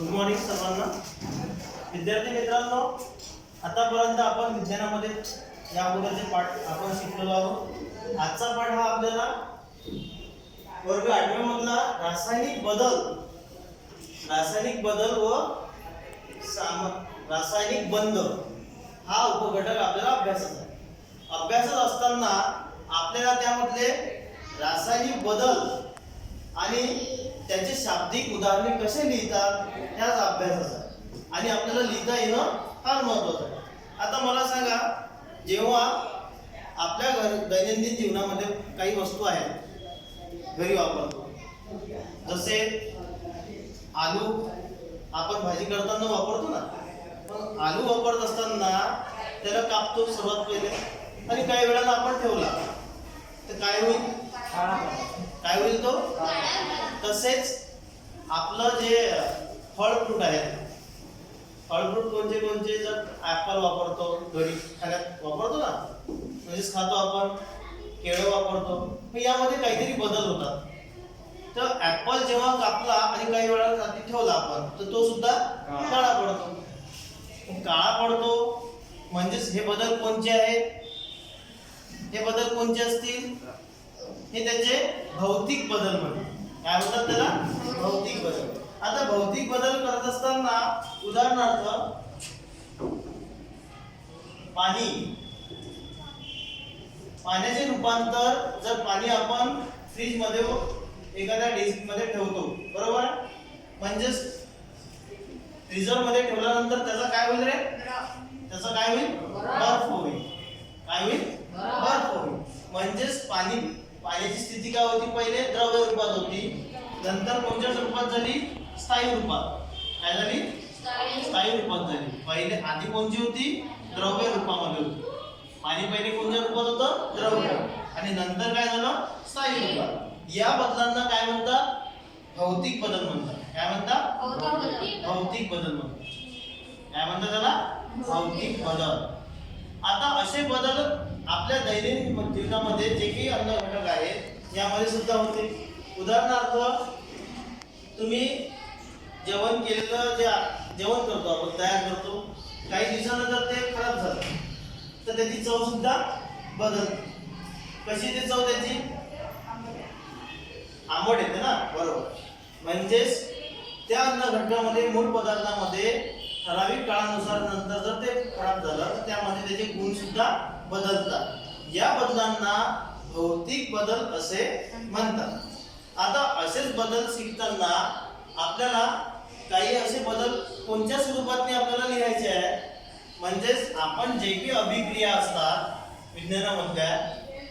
Good morning सर्वांना. विद्यार्थी मित्रांनो आतापर्यंत आपण विज्ञानामध्ये या अगोदरचे पाठ आपण शिकलेलो आहोत. आजचा पाठ हा आपल्याला वर्ग आठव्यामधला रासायनिक बदल रासायनिक बदल व साम रासायनिक बंद हा उपघटक आपल्याला अभ्यासाचा आहे. अभ्यासत असताना आपल्याला त्यामधले रासायनिक बदल आणि त्याचे शाब्दिक उदाहरणे कसे लिहितात? त्याच अभ्यासाचा. आहे. आणि आपल्याला लिहिता येणं फार महत्वाचं आहे. आता मला सांगा जेव्हा आपल्या घर दैनंदिन जीवनामध्ये काही वस्तू आहेत घरी वापरतो. जसे आलू आपण भाजी करताना वापरतो ना? पण आलू वापरत असताना त्याला कापतो सर्वात पहिले. आणि काही वेळाला आपण ठेवला. तर काय होईल? तसेच आपलं जे फळ फ्रूट आहे फळ फ्रूट कोणते कोणते जर ॲपल वापरतो घरी खाण्यात वापरतो ना म्हणजेच खातो आपण केळं वापरतो मग यामध्ये काहीतरी बदल होतात. तर ॲपल जेव्हा कापला आणि काही वेळा रात्री ठेवला आपण तर तो सुद्धा काळा पडतो. काळा पडतो म्हणजेच हे बदल कोणते आहेत? हे बदल कोणते असतील? हे त्याचे भौतिक बदल म्हणतात. काय म्हणतात त्याला? भौतिक बदल. आता भौतिक बदल करत असताना उदाहरणार्थ पाणी. पाण्याचे रूपांतर जर पाणी आपण फ्रीजमध्ये एखाद्या डिस्कमध्ये ठेवतो बरोबर? म्हणजेच फ्रीजरमध्ये ठेवल्यानंतर त्याचा काय होईल रे? त्याचा काय होईल? बर्फ होईल. काय होईल? बर्फ होईल. म्हणजेच पाणी पाण्याची स्थिती काय होती? पहिले द्रव्य रूपात होती. नंतर कोणत्या रूपात झाली? स्थायी रूपात. काय झाली? स्थायी रूपात झाली. पहिले आधी कोणती होती? द्रव्य रूपामध्ये होती. पाणी पहिले कोणत्या रूपात होतं? द्रव्य. आणि नंतर काय झालं? स्थायी रूपात. या बदलांना काय म्हणतात? भौतिक बदल म्हणतात. काय म्हणतात? भौतिक बदल म्हणतात. काय म्हणतात त्याला? भौतिक बदल. आता असे बदल आपल्या दैनंदिन जीवनामध्ये जे काही अन्न घटक आहेत यामध्ये सुद्धा होते. उदाहरणार्थ तुम्ही जेवण केलेलं जे जेवण करतो आपण तयार करतो काही दिवसानंतर ते खराब झालं. तर त्याची चव सुद्धा बदलते कशी ती चव त्याची? आंबट येते ना बरोबर. म्हणजेच त्या अन्न घटकामध्ये मूळ पदार्थामध्ये ठराविक काळानुसार नंतर जर ते खराब झालं तर त्यामध्ये त्याचे गुण सुद्धा बदलतात. या बदलांना भौतिक बदल असे म्हणतात. आता असेच बदल शिकताना आपल्याला काही असे बदल कोणत्या स्वरूपातने आपल्याला लिहायचे आहे? म्हणजेच आपण जे काही अभिक्रिया असतात विज्ञानामधल्या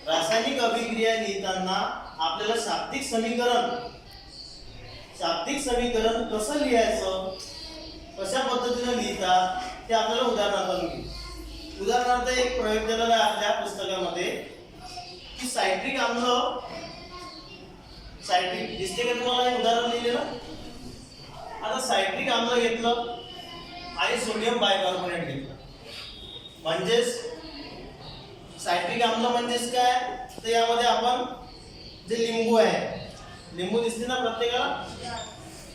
रासायनिक अभिक्रिया लिहिताना आपल्याला शाब्दिक समीकरण शाब्दिक समीकरण कसं लिहायचं? पद्धतीनं लिहितात ते आपल्याला उदाहरणार्थ घेऊ उदाहरणार्थ एक प्रयोग दिलेला आहे आपल्या पुस्तकामध्ये की सायट्रिक आम्ल सायट्रिक दिसते का तुम्हाला हे उदाहरण लिहिलेलं? आता सायट्रिक आम्ल घेतलं आणि सोडियम बायकार्बोनेट घेतलं. म्हणजेच सायट्रिक आम्ल म्हणजेच काय? तर यामध्ये आपण जे लिंबू आहे लिंबू दिसते ना प्रत्येकाला?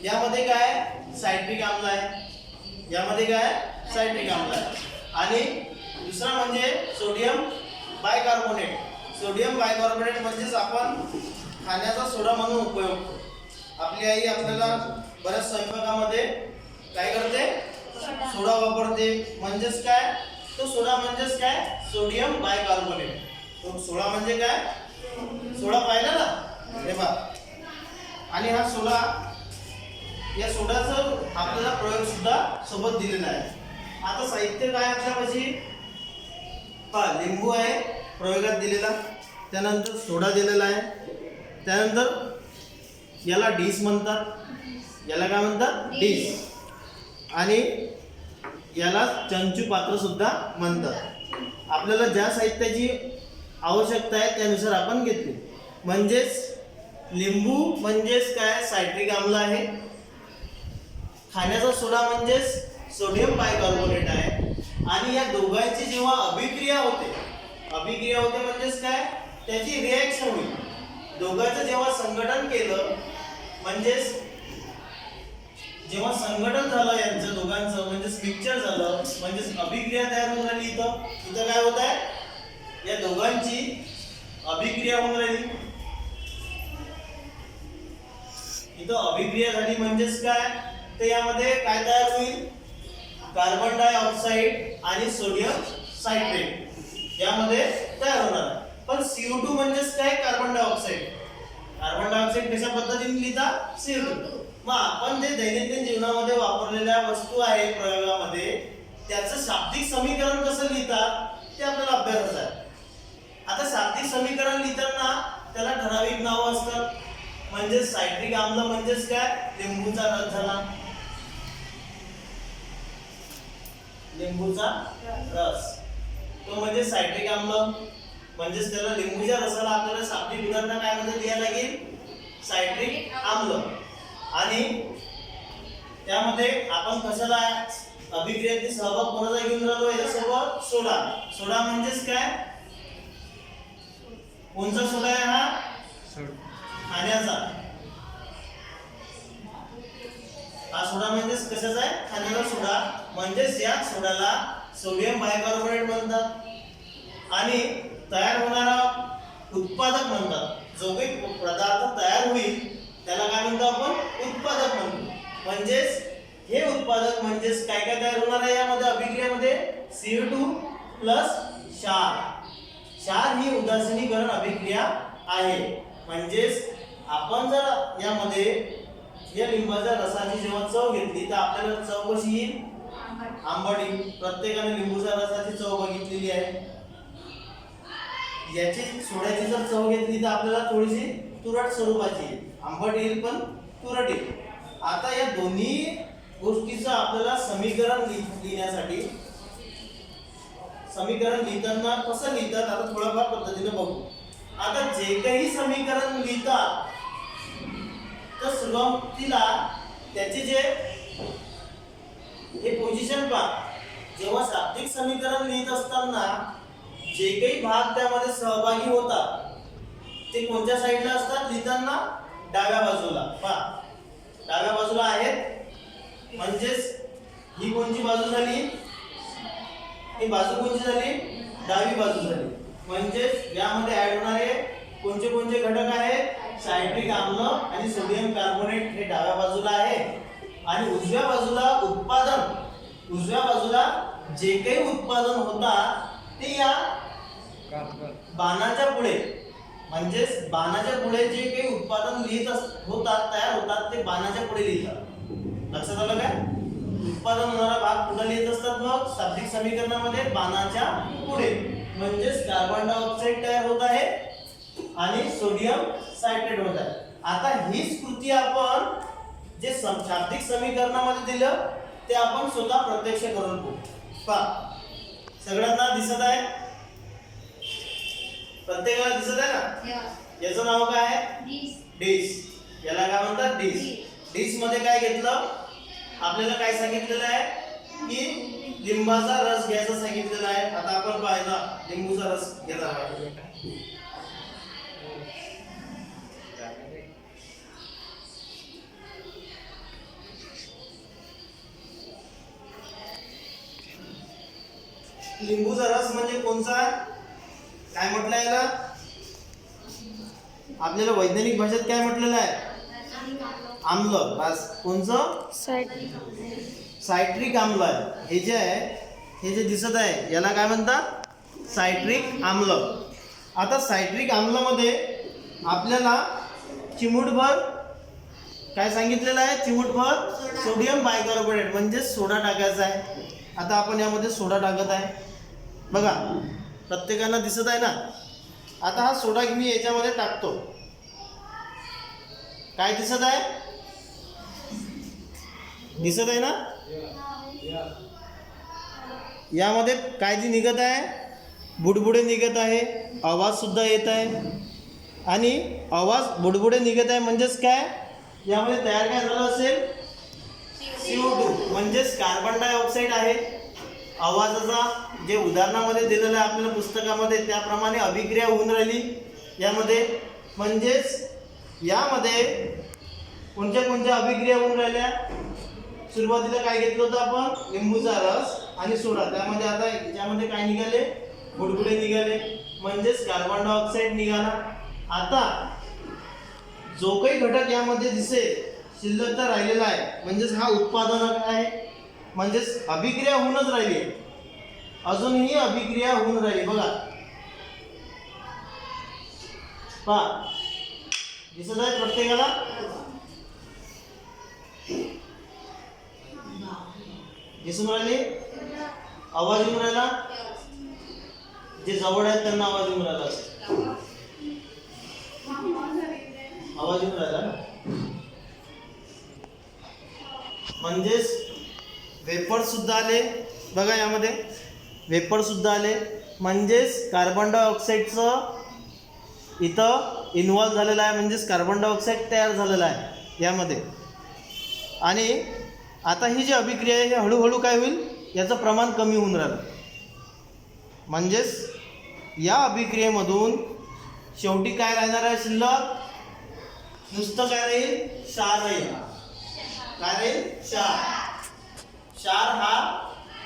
यामध्ये काय? सायट्रिक आम्ल आहे. यामध्ये काय सायट्रिक आम्ल आहे आणि दुसरा म्हणजे सोडियम बायकार्बोनेट सोडियम बायकार्बोनेट म्हणजेच आपण खाण्याचा सोडा म्हणून उपयोग करतो. आपली आई आपल्याला बऱ्याच स्वयंपाकामध्ये काय करते? सोडा. वापरते. म्हणजेच काय? तो सोडा म्हणजेच काय? सोडियम बायकार्बोनेट तो सोडा म्हणजे काय? सोडा पाहिला ना? हे बघ आणि हा सोडा या सोड्याचं आपल्याला प्रयोग सुद्धा सोबत दिलेला आहे. आता साहित्य काय आपल्यापाशी पहा लिंबू आहे प्रयोगात दिलेला. त्यानंतर सोडा दिलेला आहे. त्यानंतर याला डिश म्हणतात. याला काय म्हणतात? डिश आणि याला चंचू पात्र सुद्धा म्हणतात. आपल्याला ज्या साहित्याची आवश्यकता आहे त्यानुसार आपण घेतली. म्हणजेच लिंबू म्हणजेच काय? सायट्रिक आम्ल आहे. खाण्याचा सोडा म्हणजेच सोडियम बायकार्बोनेट आहे. आणि या दोघांची जेव्हा अभिक्रिया होते अभिक्रिया होते म्हणजेच काय? त्याची रिॲक्शन होईल. दोघांचं जेव्हा संघटन केलं म्हणजेच जेव्हा संघटन झालं यांचं दोघांचं म्हणजेच मिक्सचर झालं म्हणजे अभिक्रिया तयार होऊन राहिली इथं. इथं काय होत आहे? या दोघांची अभिक्रिया होऊन राहिली. इथं अभिक्रिया झाली म्हणजेच काय? तर यामध्ये काय तयार होईल? कार्बन डायऑक्साईड आणि सोडियम सायट्रेट यामध्ये तयार होणार आहे. पण CO2 म्हणजेच काय? कार्बन डायऑक्साईड कार्बन डायऑक्साईड कशा पद्धतीने लिहिता? CO2 मग आपण जे दैनंदिन जीवनामध्ये वापरलेल्या वस्तू आहे प्रयोगामध्ये त्याचं शाब्दिक समीकरण कसं लिहितात ते आपल्याला अभ्यास आहे. आता शाब्दिक समीकरण लिहिताना त्याला ठराविक नावं असतात. म्हणजे सायट्रिक आम्ल म्हणजेच काय? लिंबूचा रस झाला. लिंबूचा रस. तो म्हणजे सायट्रिक आम्ल. म्हणजेच त्याला लिंबूच्या रसाला आपल्याला शाब्दिक उदाहरण काय मध्ये द्यायला लागेल? सायट्रिक आम्ल. आणि त्यामध्ये आपण कशाला अभिक्रियेतील सहभाग कोणाचा घेऊन राहिलो? याच्यासोबत सोडा. सोडा म्हणजेच काय? कोणचा सोडा आहे हा? खाण्याचा. हा सोडा म्हणजेच कशाचा आहे? खाण्याचा सोडा. म्हणजेच या सोड्याला सोडियम बायकार्बोनेट म्हणतात. आणि तयार होणारा उत्पादक म्हणतात. जो काही पदार्थ तयार होईल त्याला काय म्हणतो आपण? उत्पादक म्हणतो. म्हणजेच हे उत्पादक म्हणजेच काय काय तयार होणार आहे यामध्ये अभिक्रियामध्ये? सी टू प्लस क्षार. क्षार ही उदासीनीकरण अभिक्रिया आहे. म्हणजेच आपण जर यामध्ये या लिंबाच्या रसाची जेव्हा चव घेतली तर आपल्याला चव कशी येईल. आंबडी प्रत्येकाने लिंबूच्या रसाची चव बघितलेली आहे. याची सोड्याची जर चव घेतली तर आपल्याला थोडीशी तुरट स्वरूपाची येईल. आंबट येईल पण तुरट येईल. आता या दोन्ही गोष्टीचं आपल्याला समीकरण लिहिण्यासाठी समीकरण लिहिताना कसं लिहितात आता थोड्याफार पद्धतीने बघू. आता जे काही समीकरण लिहितात तर सुरुवातीला त्याचे जे हे पोझिशन पहा. जेव्हा शाब्दिक समीकरण लिहित असताना जे काही भाग त्यामध्ये सहभागी होतात ते कोणत्या साईडला असतात? लिहिताना डाव्या बाजूला. पहा. डाव्या बाजूला आहेत. म्हणजेच ही कोणची बाजू झाली? ही बाजू कोणची झाली? डावी बाजू झाली. म्हणजेच यामध्ये ऍड होणारे कोणते कोणते घटक आहेत? सायट्रिक आम्ल आणि सोडियम कार्बोनेट हे डाव्या बाजूला आहे. आणि उजव्या बाजूला उत्पादन उजव्या बाजूला जे काही उत्पादन होतात ते या बाणाच्या पुढे म्हणजेच बाणाच्या पुढे जे काही उत्पादन लिहित अस- होतात तयार होतात ते बाणाच्या पुढे लिहितात. लक्षात आलं काय? उत्पादन होणारा भाग कुठं लिहित असतात मग शाब्दिक समीकरणामध्ये बाणाच्या पुढे म्हणजेच कार्बन डायऑक्साईड तयार होत आहे. आणि सोडियम सायट्रेट होत आहे. आता हीच कृती आपण जे शाब्दिक समीकरणामध्ये दिलं ते आपण स्वतः प्रत्यक्ष करून पाहू. पहा. सगळ्यांना दिसत आहे? प्रत्येकाला दिसत आहे ना? याचं नाव काय आहे? डिश याला काय म्हणतात? डिश डिशमध्ये काय घेतलं? आपल्याला काय सांगितलेलं आहे? की लिंबाचा रस घ्यायचा सांगितलेला आहे. आता आपण पाहिला लिंबूचा रस घेणार लिंबूचा रस म्हणजे कोणचा? काय म्हटलं याला? आपल्याला वैज्ञानिक भाषेत काय म्हटलेलं आहे? आम्ल. बस. कोणचं? सायट्रिक आम्ल आहे. हे जे आहे हे जे दिसत आहे याला काय म्हणतात? सायट्रिक आम्ल. आता सायट्रिक आम्लामध्ये आपल्याला चिमूटभर काय सांगितलेलं आहे? चिमूटभर सोडियम बायकार्बोनेट म्हणजे सोडा टाकायचा आहे. आता आपण यामध्ये सोडा टाकत आहे. बघा प्रत्येकांना दिसत आहे ना? आता हा सोडा मी याच्यामध्ये टाकतो. काय दिसत आहे? दिसत आहे ना? यामध्ये काय जी निघत आहे. बुडबुडे निघत आहे. आवाजसुद्धा येत आहे. आणि आवाज बुडबुडे निघत आहे म्हणजेच काय? यामध्ये तयार काय झालं असेल? सीओ टू म्हणजेच कार्बन डायऑक्साईड आहे. आवाजाचा जे उदाहरणामध्ये दिलेलं आहे आपल्याला पुस्तकामध्ये त्याप्रमाणे अभिक्रिया होऊन राहिली. यामध्ये म्हणजेच यामध्ये कोणत्या कोणत्या अभिक्रिया होऊन राहिल्या? सुरुवातीला काय घेतलं होतं आपण? लिंबूचा रस आणि सोडा. त्यामध्ये आता याच्यामध्ये काय निघाले? बुडबुडे निघाले. म्हणजेच कार्बन डायऑक्साईड निघाला. आता जो काही घटक यामध्ये दिसेल शिल्लक तर राहिलेला आहे. म्हणजेच हा उत्पादन आहे. म्हणजेच अभिक्रिया होऊनच राहिली आहे. अजूनही अभिक्रिया होऊन राहिली. बघा. पा दिसत आहे प्रत्येकाला? दिसून राहिले? आवाज येऊन राहिला? जे जवळ आहेत त्यांना आवाज येऊन राहिला. आवाज येऊन राहिला ना? म्हणजेच वेपरसुद्धा आले. बघा यामध्ये. वेफरसुद्धा आले. म्हणजेच कार्बन डायऑक्साईडचं इथं इन्व्हॉल्व झालेलं आहे. म्हणजेच कार्बन डायऑक्साईड तयार झालेला आहे यामध्ये. आणि आता ही जी अभिक्रिया आहे ही हळूहळू काय होईल? याचं प्रमाण कमी होऊन राहिलं. म्हणजेच या अभिक्रियेमधून शेवटी काय राहणार आहे शिल्लक? नुसतं काय राहील? क्षार राहील काय राहील क्षार क्षार हा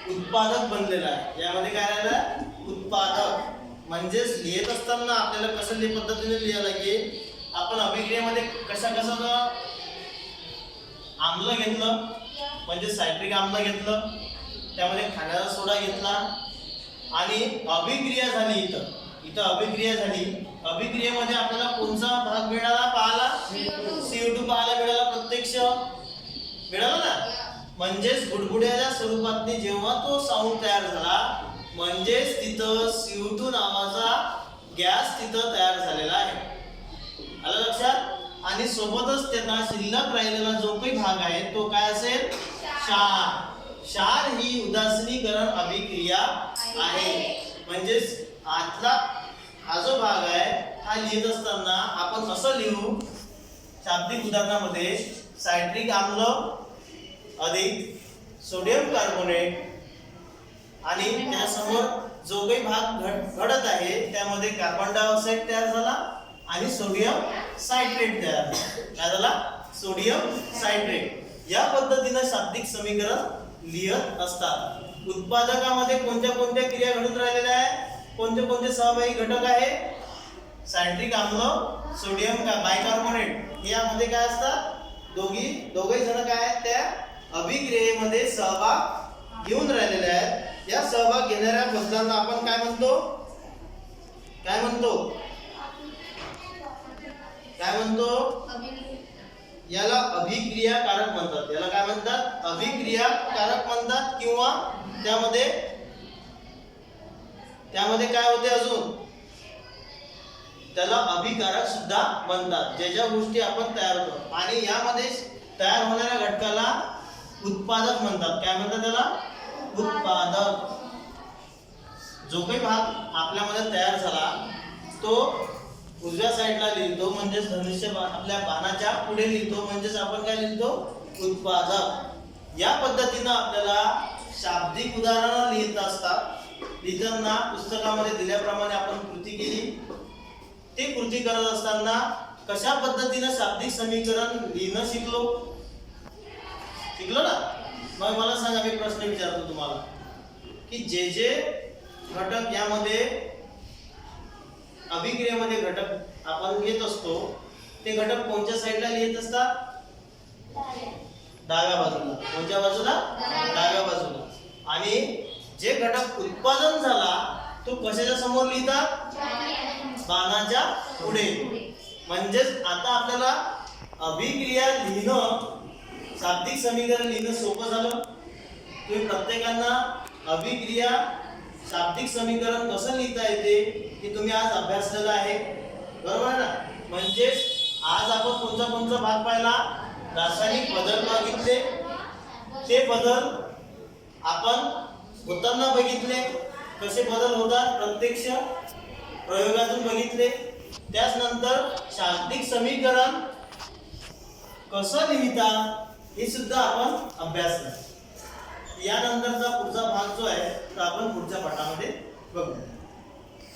उत्पादक बनलेला आहे. यामध्ये काय राहिलं? उत्पादक. म्हणजेच लिहित असताना आपल्याला कसं पद्धतीने लिहायला लागेल? आपण अभिक्रियेमध्ये कशा कशाचं आम्ल घेतलं? म्हणजे सायट्रिक आम्ल घेतलं. त्यामध्ये खाण्याचा सोडा घेतला. आणि अभिक्रिया झाली इथं. इथं अभिक्रिया झाली. अभिक्रियेमध्ये आपल्याला कोणता भाग मिळाला? पाहायला? सीओ टू पाहायला मिळाला प्रत्यक्ष. मिळाला ना म्हणजेच बुडबुड्याच्या स्वरूपात जेव्हा तो साऊंड तयार झाला म्हणजेच तिथं सीओ टू नावाचा गॅस तिथं तयार झालेला आहे. आलं लक्षात? आणि सोबतच त्यांना शिल्लक राहिलेला जो काही भाग आहे तो काय असेल? क्षार. क्षार. ही उदासीनीकरण अभिक्रिया आहे. म्हणजेच आतला हा जो भाग आहे हा लिहित असताना आपण असं लिहू शाब्दिक उदाहरणामध्ये सायट्रिक आम्ल अधिक सोडियम कार्बोनेट आणि त्यासमोर जो काही भाग घड- घडत आहे त्यामध्ये कार्बन डायऑक्साईड तयार झाला आणि सोडियम सायट्रेट तयार झाला. काय झाला? सोडियम सायट्रेट या पद्धतीनं शाब्दिक समीकरण लिहित असतात. उत्पादकामध्ये कोणत्या कोणत्या क्रिया घडून राहिलेल्या आहेत? कोणते कोणते सहभागी घटक आहे सायट्रिक आम्ल सोडियम का बायकार्बोनेट यामध्ये काय असतात? दोघी दोघे जण काय आहेत? त्या अभिक्रियेमध्ये सहभाग घेऊन राहिलेले आहेत. या सहभाग घेणाऱ्या बदलांना आपण काय म्हणतो? काय म्हणतो? काय म्हणतो? याला अभिक्रियाकारक म्हणतात. याला काय म्हणतात? अभिक्रियाकारक म्हणतात किंवा त्यामध्ये त्यामध्ये काय होते अजून? त्याला अभिकारक सुद्धा म्हणतात. ज्या ज्या गोष्टी आपण तयार होतो आणि यामध्ये तयार होणाऱ्या घटकाला उत्पादक म्हणतात. काय म्हणतात त्याला? उत्पादक. जो काही भाग आपल्यामध्ये तयार झाला तो उजव्या साईडला लिहितो म्हणजेच धनुष्य आपल्या बाणाच्या पुढे लिहितो म्हणजेच आपण काय लिहितो? उत्पादक. या पद्धतीनं आपल्याला शाब्दिक उदाहरणं लिहित असतात. लिहिताना पुस्तकामध्ये दिल्याप्रमाणे आपण कृती केली. ते कृती करत असताना कशा पद्धतीनं शाब्दिक समीकरण लिहिणं शिकलो? शिकलो ना? मग मला सांगा मी प्रश्न विचारतो तुम्हाला. की जे जे घटक यामध्ये अभिक्रियेमध्ये घटक आपण घेत असतो ते घटक कोणत्या साईडला लिहित असतात? डाव्या बाजूला. कोणत्या बाजूला? डाव्या बाजूला. आणि जे घटक उत्पादन झाला तो कशाच्या समोर लिहितात? बाणाच्या पुढे. म्हणजेच आता आपल्याला अभिक्रिया लिहिणं शाब्दिक समीकरण लिहिणं सोपं झालं. तुम्ही प्रत्येकांना अभिक्रिया शाब्दिक समीकरण कसं लिहिता येते की तुम्ही आज अभ्यासलेलं आहे. बरोबर आहे ना? म्हणजेच आज आपण कोणता कोणता भाग पाहिला? रासायनिक बदल बघितले. ते बदल आपण होताना बघितले. कसे बदल होतात? प्रत्यक्ष प्रयोगातून बघितले. त्याच नंतर शाब्दिक समीकरण कसं लिहितात हे सुद्धा आपण अभ्यासलं यानंतरचा पुढचा भाग जो आहे तो आपण पुढच्या पाठामध्ये बघूया.